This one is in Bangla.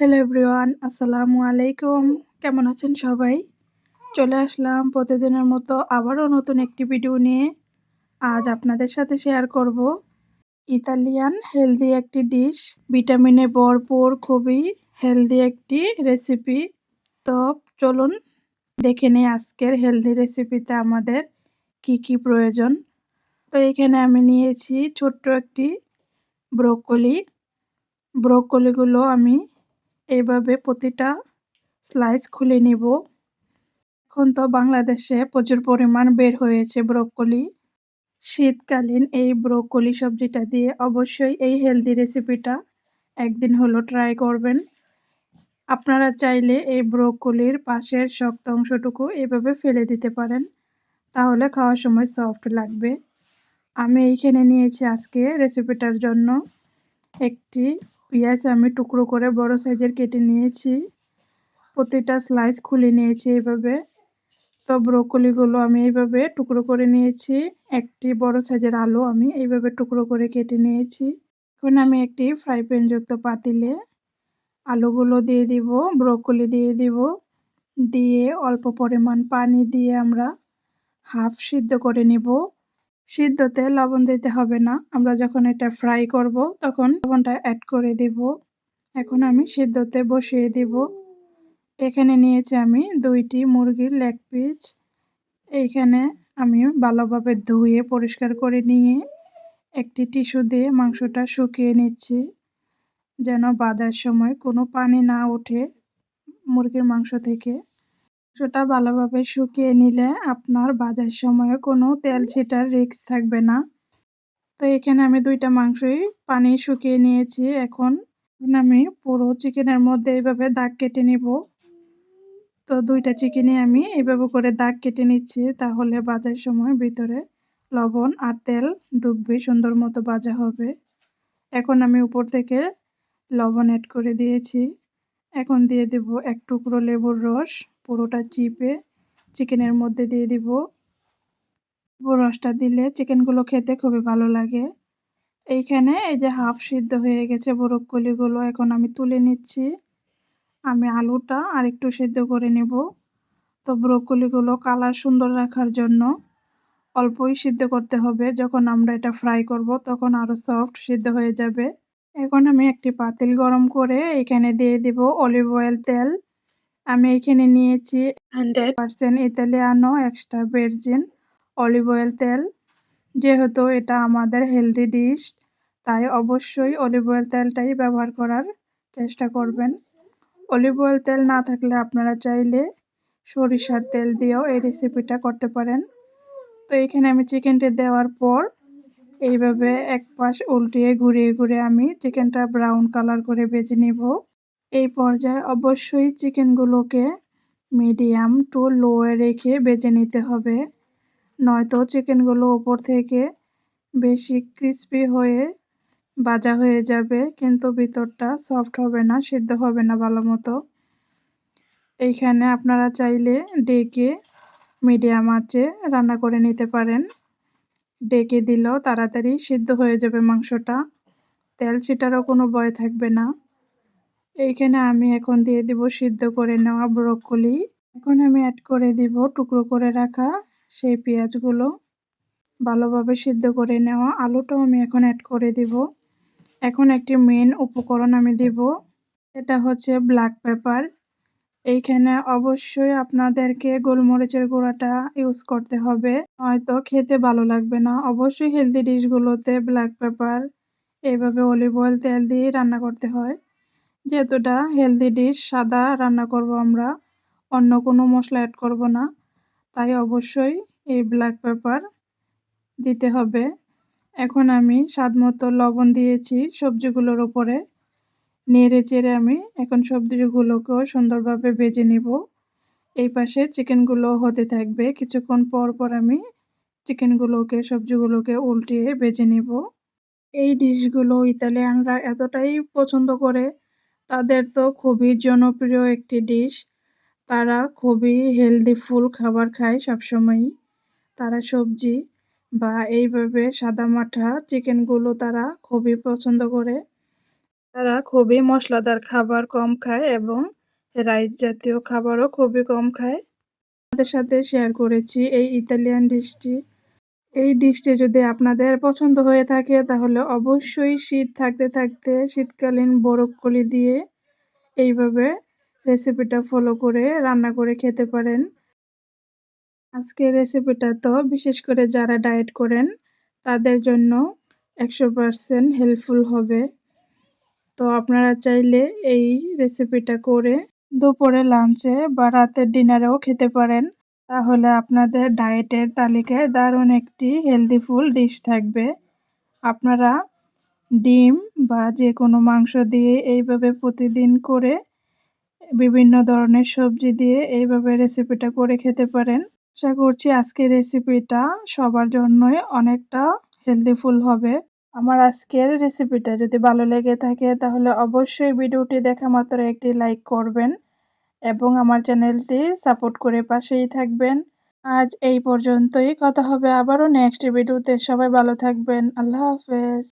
হ্যালো এভরিওয়ান আসসালামু আলাইকুম। কেমন আছেন সবাই? চলে আসলাম প্রতিদিনের মতো আবারও নতুন একটি ভিডিও নিয়ে। আজ আপনাদের সাথে শেয়ার করব ইতালিয়ান হেলদি একটি ডিশ ভিটামিনে ভরপুর, খুবই হেলদি একটি রেসিপি তো চলুন দেখে নিই আজকের হেলদি রেসিপিতে আমাদের কি কি প্রয়োজন। তো এখানে আমি নিয়েছি ছোট্ট একটি ব্রোকলি ব্রোকলিগুলো আমি এইভাবে প্রতিটা স্লাইস খুলে নিব। এখন তো বাংলাদেশে প্রচুর পরিমাণ বের হয়েছে ব্রোকলি। শীতকালীন এই ব্রোকলি সবজিটা দিয়ে অবশ্যই এই হেলদি রেসিপিটা একদিন হলো ট্রাই করবেন। আপনারা চাইলে এই ব্রোকলির পাশের শক্ত অংশটুকু এভাবে ফেলে দিতে পারেন। তাহলে খাওয়ার সময় সফট লাগবে। আমি এইখানে নিয়েছি আজকে রেসিপিটার জন্য একটি পেঁয়াজ আমি টুকরো করে বড় সাইজের কেটে নিয়েছি। প্রতিটা স্লাইস খুলে নিয়েছি এইভাবে তো ব্রোকলিগুলো আমি এইভাবে টুকরো করে নিয়েছি। একটি বড় সাইজের আলু আমি এইভাবে টুকরো করে কেটে নিয়েছি। এখন আমি একটি ফ্রাই প্যানযুক্ত পাতিলে আলুগুলো দিয়ে দিব ব্রোকলি দিয়ে দিব। দিয়ে অল্প পরিমাণ পানি দিয়ে আমরা হাফ সিদ্ধ করে নিব। সিদ্ধতে লবণ দিতে হবে না। আমরা যখন এটা ফ্রাই করব, তখন লবণটা অ্যাড করে দিব। এখন আমি সিদ্ধতে বসিয়ে দিব। এখানে নিয়েছি আমি দুইটি মুরগির লেগ পিস এইখানে আমি ভালোভাবে ধুয়ে পরিষ্কার করে নিয়ে একটি টিস্যু দিয়ে মাংসটা শুকিয়ে নিচ্ছি, যেন বাঁধার সময় কোনো পানি না ওঠে মুরগির মাংস থেকে। মাংসটা ভালোভাবে শুকিয়ে নিলে আপনার বাজার সময় কোনো তেল ছিটার রিক্স থাকবে না। তো এখানে আমি দুইটা মাংসই পানি শুকিয়ে নিয়েছি। এখন আমি পুরো চিকেনের মধ্যে এইভাবে দাগ কেটে নিব। তো দুইটা চিকেনে আমি এইভাবে করে দাগ কেটে নিচ্ছি তাহলে বাজার সময় ভিতরে লবণ আর তেল ঢুকবে সুন্দর মতো ভাজা হবে। এখন আমি উপর থেকে লবণ অ্যাড করে দিয়েছি। এখন দিয়ে দেব এক টুকরো লেবুর রস। পুরোটা চিপে চিকেনের মধ্যে দিয়ে দিব। রসটা দিলে চিকেনগুলো খেতে খুবই ভালো লাগে। এইখানে এই যে হাফ সিদ্ধ হয়ে গেছে বরকলিগুলো, এখন আমি তুলে নিচ্ছি। আমি আলুটা আর একটু সিদ্ধ করে নেব। তো ব্রোকলিগুলো কালার সুন্দর রাখার জন্য অল্পই সিদ্ধ করতে হবে। যখন আমরা এটা ফ্রাই করব, তখন আরও সফট সিদ্ধ হয়ে যাবে। এখন আমি একটি পাতিল গরম করে এখানে দিয়ে দিব অলিভ অয়েল তেল। আমি এখানে নিয়েছি hundred percent Italiano extra virgin olive oil তেল। যেহেতু এটা আমাদের হেলদি ডিশ তাই অবশ্যই অলিভ অয়েল তেলটাই ব্যবহার করার চেষ্টা করবেন। অলিভ অয়েল তেল না থাকলে আপনারা চাইলে সরিষার তেল দিয়েও এই রেসিপিটা করতে পারেন। তো এখানে আমি চিকেনটি দেওয়ার পর এইভাবে এক পাশ উল্টিয়ে ঘুরিয়ে ঘুরিয়ে আমি চিকেনটা ব্রাউন কালার করে বেজে নিব। এই পর্যায়ে অবশ্যই চিকেনগুলোকে মিডিয়াম টু লোয়ে রেখে বেজে নিতে হবে। নয়তো চিকেনগুলো ওপর থেকে বেশি ক্রিস্পি হয়ে ভাজা হয়ে যাবে, কিন্তু ভিতরটা সফট হবে না, সিদ্ধ হবে না ভালো মতো। এইখানে আপনারা চাইলে ডেকে মিডিয়াম আঁচে রান্না করে নিতে পারেন। ডেকে দিলেও তাড়াতাড়ি সিদ্ধ হয়ে যাবে মাংসটা। তেল ছিটারও কোনো ভয় থাকবে না। এইখানে আমি এখন দিয়ে দিব সিদ্ধ করে নেওয়া ব্রোকলি। এখন আমি অ্যাড করে দিব টুকরো করে রাখা সেই পেঁয়াজগুলো। ভালোভাবে সিদ্ধ করে নেওয়া আলুটাও আমি এখন অ্যাড করে দিব। এখন একটি মেন উপকরণ আমি দিব, এটা হচ্ছে ব্ল্যাক পেপার এইখানে অবশ্যই আপনাদেরকে গোলমরিচের গুঁড়াটা ইউজ করতে হবে হয়তো খেতে ভালো লাগবে না। অবশ্যই হেলদি ডিশগুলোতে ব্ল্যাক পেপার এইভাবে অলিভ অয়েল তেল দিয়ে রান্না করতে হয়। যেহেতুটা হেলদি ডিশ সাদা রান্না করব আমরা, অন্য কোনো মশলা অ্যাড করব না। তাই অবশ্যই এই ব্ল্যাক পেপার দিতে হবে। এখন আমি স্বাদ মতো লবণ দিয়েছি সবজিগুলোর ওপরে নেড়ে চেড়ে আমি এখন সবজিগুলোকেও সুন্দরভাবে ভেজে নিব। এই পাশে চিকেনগুলো হতে থাকবে। কিছুক্ষণ পর পর আমি চিকেনগুলোকে, সবজিগুলোকে উল্টিয়ে ভেজে নিব। এই ডিশগুলো ইতালিয়ানরা এতটাই পছন্দ করে তাদের তো খুবই জনপ্রিয় একটি ডিশ তারা খুবই হেলদি ফুল খাবার খায় সবসময়ই। তারা সবজি বা এইভাবে সাদা মাঠা চিকেনগুলো তারা খুবই পছন্দ করে। তারা খুবই মশলাদার খাবার কম খায় এবং রাইস জাতীয় খাবারও খুবই কম খায়। তাদের সাথে শেয়ার করেছি এই ইতালিয়ান ডিশটি এই ডিশটি যদি আপনাদের পছন্দ হয়ে থাকে, তাহলে অবশ্যই শীত থাকতে থাকতে শীতকালীন বরফকলি দিয়ে এইভাবে রেসিপিটা ফলো করে রান্না করে খেতে পারেন। আজকের রেসিপিটা তো বিশেষ করে যারা ডায়েট করেন, তাদের জন্য একশো পারসেন্ট হেল্পফুল হবে। তো আপনারা চাইলে এই রেসিপিটা করে দুপুরে লাঞ্চে বা রাতের ডিনারেও খেতে পারেন। তাহলে আপনাদের ডায়েটের তালিকায় দারুণ একটি হেলদি ফুল ডিশ থাকবে। আপনারা ডিম বা যে কোনো মাংস দিয়ে এইভাবে প্রতিদিন করে বিভিন্ন ধরনের সবজি দিয়ে এইভাবে রেসিপিটা করে খেতে পারেন। আশা করছি আজকের রেসিপিটা সবার জন্যই অনেকটা হেলদিফুল হবে। আমার আজকের রেসিপিটা যদি ভালো লেগে থাকে তাহলে অবশ্যই ভিডিওটি দেখা মাত্র একটি লাইক করবেন। এবং আমার চ্যানেলটি সাপোর্ট করে পাশেই থাকবেন। আজ এই পর্যন্তই। কথা হবে আবারও নেক্সট ভিডিওতে সবাই ভালো থাকবেন। আল্লাহ হাফেজ।